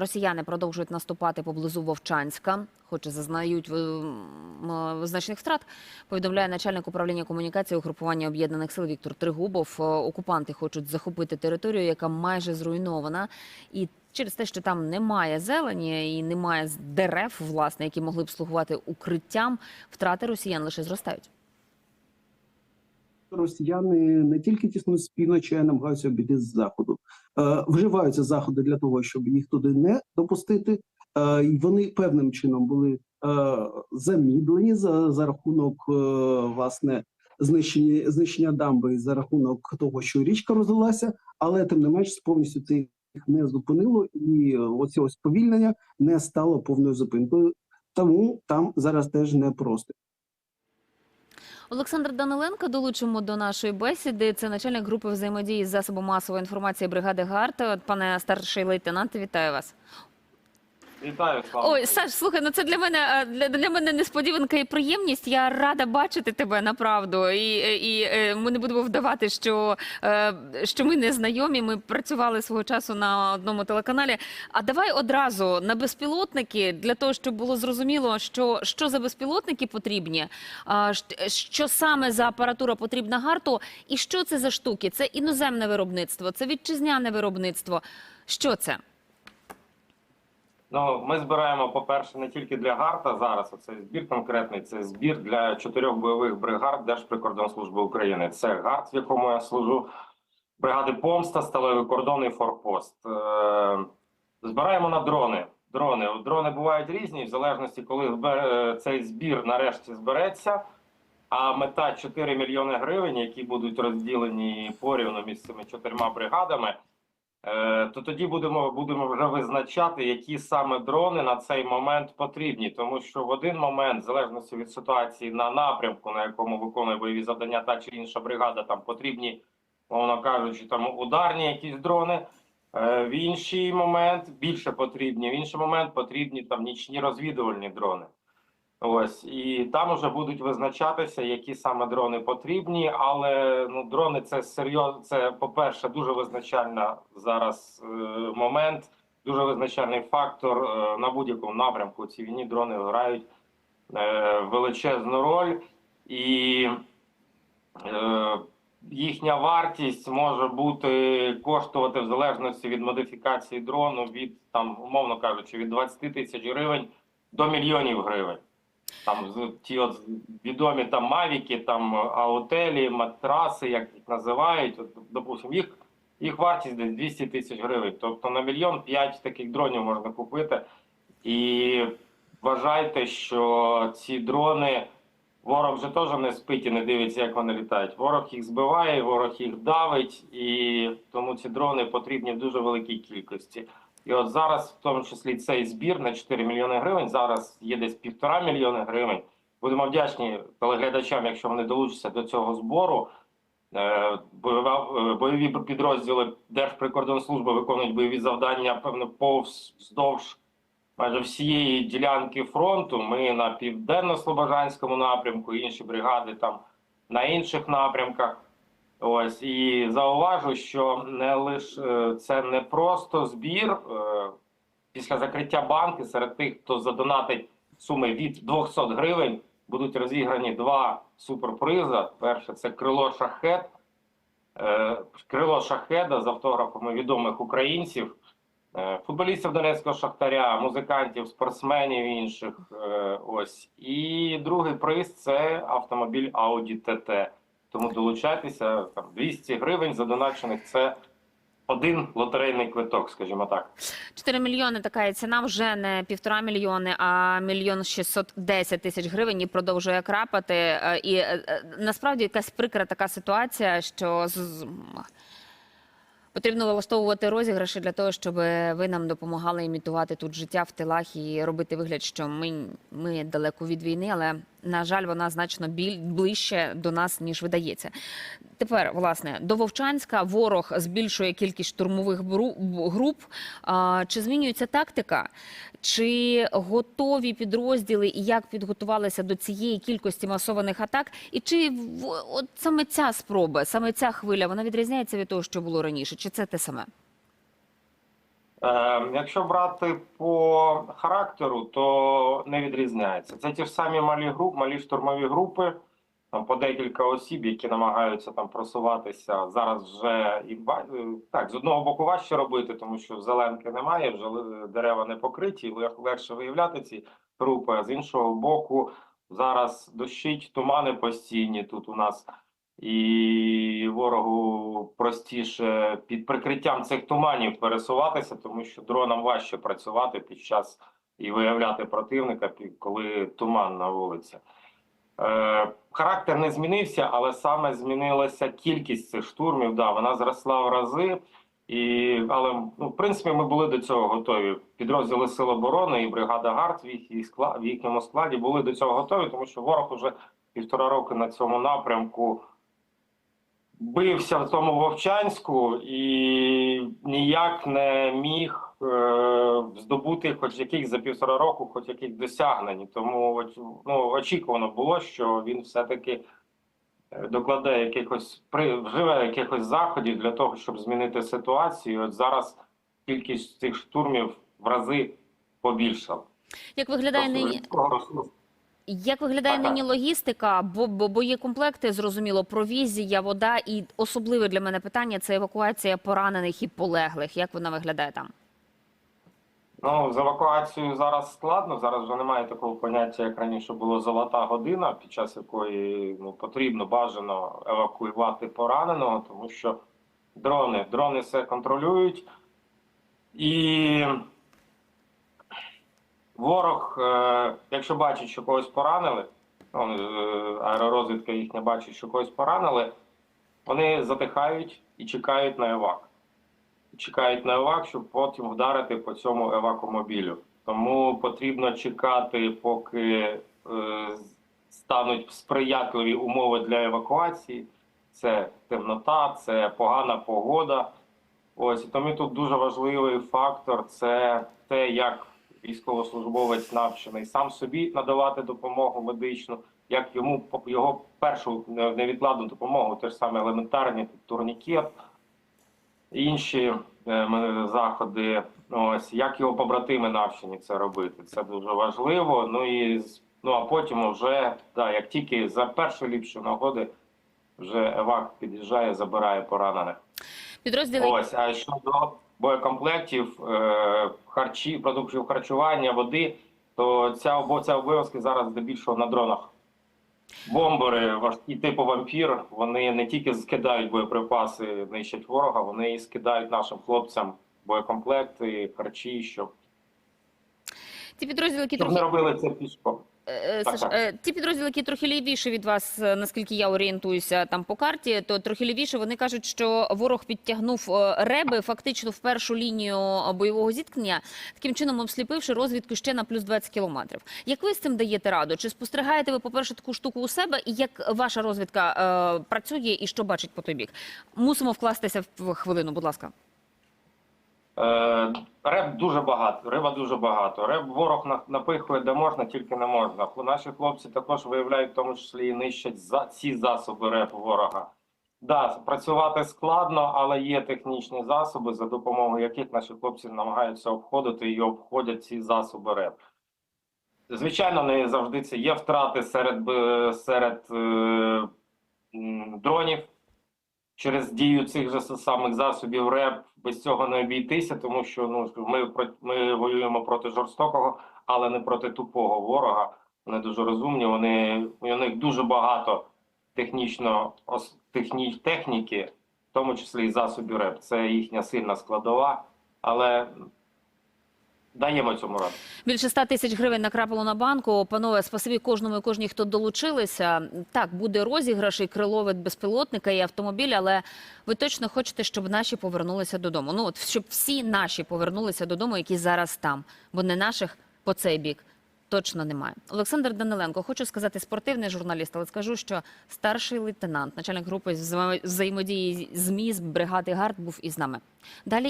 Росіяни продовжують наступати поблизу Вовчанська, хоч і зазнають е, е, значних втрат. Повідомляє начальник управління комунікації угрупування об'єднаних сил Віктор Тригубов. Е, Окупанти хочуть захопити територію, яка майже зруйнована, і через те, що там немає зелені і немає дерев, власне, які могли б слугувати укриттям, втрати росіян лише зростають. Росіяни не тільки півночі, а намагаються обійти з заходу. Е, вживаються заходи для того, щоб їх туди не допустити. Е, і вони певним чином були е, замідлені за, за рахунок е, власне знищення, знищення дамби за рахунок того, що річка розлилася, але тим не менш повністю це їх не зупинило, і оце ось повільнення не стало повною зупинкою. Тому там зараз теж непросто. Олександр Даниленко долучимо до нашої бесіди. Це начальник групи взаємодії з засобом масової інформації бригади ГАРТ. Пане старший лейтенант, вітаю вас. Вітаю. Ой, Саш, слухай, ну це для мене е, для, для мене несподіванка і приємність. Я рада бачити тебе направду. І, і, е, ми не будемо вдавати, що, е, що ми не знайомі. Ми працювали свого часу на одному телеканалі. А давай одразу на безпілотники для того, щоб було зрозуміло, що, що за безпілотники потрібні, що саме за апаратура потрібна гарту, і що це за штуки? Це іноземне виробництво, це вітчизняне виробництво. Що це? Ну, ми збираємо, по-перше, не тільки для ГАРТа зараз. Оцей збір конкретний. Це збір для чотирьох бойових бригад Держприкордонслужби України. Це ГАРТ, в якому я служу, бригади Помста, Сталевий кордон і Форпост. Е, збираємо на дрони. Дрони. Дрони бувають різні, в залежності, коли е, цей збір нарешті збереться. А мета 4 мільйони гривень, які будуть розділені порівну між цими чотирма бригадами. Е, то тоді будемо будемо вже визначати, які саме дрони на цей момент потрібні, тому що в один момент, в залежності від ситуації на напрямку, на якому виконує бойові завдання, та чи інша бригада, там потрібні, мовно кажучи, там ударні якісь дрони. Е, в інший момент більше потрібні. В інший момент потрібні там нічні розвідувальні дрони. Ось і там вже будуть визначатися, які саме дрони потрібні. Але ну дрони це серйозно. Це по-перше, дуже визначальна зараз е, момент, дуже визначальний фактор е, на будь-якому напрямку. Ці війні дрони грають е, величезну роль, і е, їхня вартість може бути коштувати в залежності від модифікації дрону від там, умовно кажучи, від 20 тисяч гривень до мільйонів гривень. Там ті от відомі там мавіки, там аутелі, матраси, як їх називають. От, допустим, їх, їх вартість десь 200 тисяч гривень. Тобто на мільйон п'ять таких дронів можна купити. І вважайте, що ці дрони ворог вже теж не спить і не дивиться, як вони літають. Ворог їх збиває, ворог їх давить, і тому ці дрони потрібні в дуже великій кількості. І от зараз, в тому числі, цей збір на 4 мільйони гривень. Зараз є десь півтора мільйони гривень. Будемо вдячні телеглядачам, якщо вони долучаться до цього збору. Е, е, Бойові підрозділи Держприкордонслужби виконують бойові завдання певно повз вздовж майже всієї ділянки фронту. Ми на південно-слобожанському напрямку, інші бригади там на інших напрямках. Ось і зауважу, що не лише це не просто збір. Е, Після закриття банки серед тих, хто задонатить суми від 200 гривень, будуть розіграні два суперприза. Перше це крило шахет, е, крило шахеда з автографами відомих українців, е, футболістів Донецького шахтаря, музикантів, спортсменів інших. Ось і другий приз це автомобіль Audi TT. Тому долучайтеся там 200 гривень задоначених. Це один лотерейний квиток, скажімо так. 4 мільйони така і ціна вже не півтора мільйони, а мільйон 610 тисяч гривень і продовжує крапати. Е, І е, е, насправді якась прикра така ситуація, що потрібно влаштовувати розіграші для того, щоб ви нам допомагали імітувати тут життя в тилах і робити вигляд, що ми, ми далеко від війни, але на жаль, вона значно біль ближче до нас ніж видається. Тепер, власне, до Вовчанська ворог збільшує кількість штурмових груп. Чи змінюється тактика? Чи готові підрозділи і як підготувалися до цієї кількості масованих атак? І чи от саме ця спроба, саме ця хвиля, вона відрізняється від того, що було раніше? Чи це те саме? Е, якщо брати по характеру, то не відрізняється. Це ті ж самі малі групи, малі штурмові групи, там по декілька осіб, які намагаються там просуватися. Зараз вже і е, так з одного боку важче робити, тому що зеленки немає, вже дерева не покриті, лег- легше виявляти ці групи. А з іншого боку, зараз дощить, тумани постійні тут у нас. І ворогу простіше під прикриттям цих туманів пересуватися, тому що дронам важче працювати під час і виявляти противника, коли туман на вулиці. Е, характер не змінився, але саме змінилася кількість цих штурмів. Да, вона зросла в рази. І, але ну, в принципі ми були до цього готові. Підрозділи Сил оборони і бригада ГАРД в, їх, в їхньому складі були до цього готові, тому що ворог уже півтора роки на цьому напрямку бився в тому Вовчанську і ніяк не міг е, здобути хоч яких за півтора року, хоч яких досягнень. Тому ну, очікувано було, що він все-таки е, докладе якихось вживе якихось заходів для того, щоб змінити ситуацію. От зараз кількість цих штурмів в рази побільшала. Як виглядає нині? Як виглядає так. нині логістика? Бо, бо боєкомплекти, зрозуміло, провізія, вода і особливе для мене питання це евакуація поранених і полеглих. Як вона виглядає там? Ну, з евакуацією зараз складно. Зараз вже немає такого поняття, як раніше було золота година, під час якої ну, потрібно бажано евакуювати пораненого, тому що дрони, дрони все контролюють. І ворог, е, якщо бачить, що когось поранили, ну, е, аеророзвідка їхня бачить, що когось поранили, вони затихають і чекають на евак чекають на евак, щоб потім вдарити по цьому евакомобілю. Тому потрібно чекати, поки е, стануть сприятливі умови для евакуації. Це темнота, це погана погода. Ось і тому тут дуже важливий фактор це те, як військовослужбовець навчений сам собі надавати допомогу медичну, як йому його першу невідкладну допомогу, те ж саме елементарні турнікет, інші е, заходи. Ось як його побратими навчені це робити. Це дуже важливо. Ну і ну а потім вже да, як тільки за першої ліпшої нагоди вже евак під'їжджає, забирає поранених. Підрозділи Ось а щодо боєкомплектів, е, харчі, продуктів харчування, води, то ця обов'язки зараз здебільшого на дронах. Бомбери, важкі типу вампір, вони не тільки скидають боєприпаси, нищать ворога, вони і скидають нашим хлопцям боєкомплекти, харчі, щоб, ті підрозділи, які щоб трохи не робили це пішком. Е, Так, Саш, е, ті підрозділи, які трохи лівіше від вас, е, наскільки я орієнтуюся там по карті, то трохи лівіше вони кажуть, що ворог підтягнув е, реби фактично в першу лінію бойового зіткнення, таким чином обсліпивши розвідку ще на плюс 20 кілометрів. Як ви з цим даєте раду? Чи спостерігаєте ви, по-перше, таку штуку у себе, і як ваша розвідка е, працює і що бачить по той бік? Мусимо вкластися в хвилину, будь ласка. Е, реп дуже багато, риба дуже багато. Реп ворог напихує де можна, тільки не можна. Наші хлопці також виявляють, в тому числі і нищать за ці засоби реп ворога. Да, працювати складно, але є технічні засоби, за допомогою яких наші хлопці намагаються обходити і обходять ці засоби реп. Звичайно, не завжди це є втрати серед, серед е, дронів через дію цих же самих засобів РЕП без цього не обійтися, тому що ну ми ми воюємо проти жорстокого, але не проти тупого ворога. Вони дуже розумні. Вони у них дуже багато технічно техні, техніки, в тому числі і засобів РЕП. Це їхня сильна складова, але даємо цьому раду. Більше 100 тисяч гривень накрапало на банку. Панове, спасибі кожному і кожній, хто долучилися. Так, буде розіграш і криловид безпілотника і автомобіль, але ви точно хочете, щоб наші повернулися додому. Ну от щоб всі наші повернулися додому, які зараз там, бо не наших по цей бік. Точно немає. Олександр Даниленко, хочу сказати, спортивний журналіст, але скажу, що старший лейтенант, начальник групи взаємо- взаємодії ЗМІ з бригади ГАРД був із нами. Далі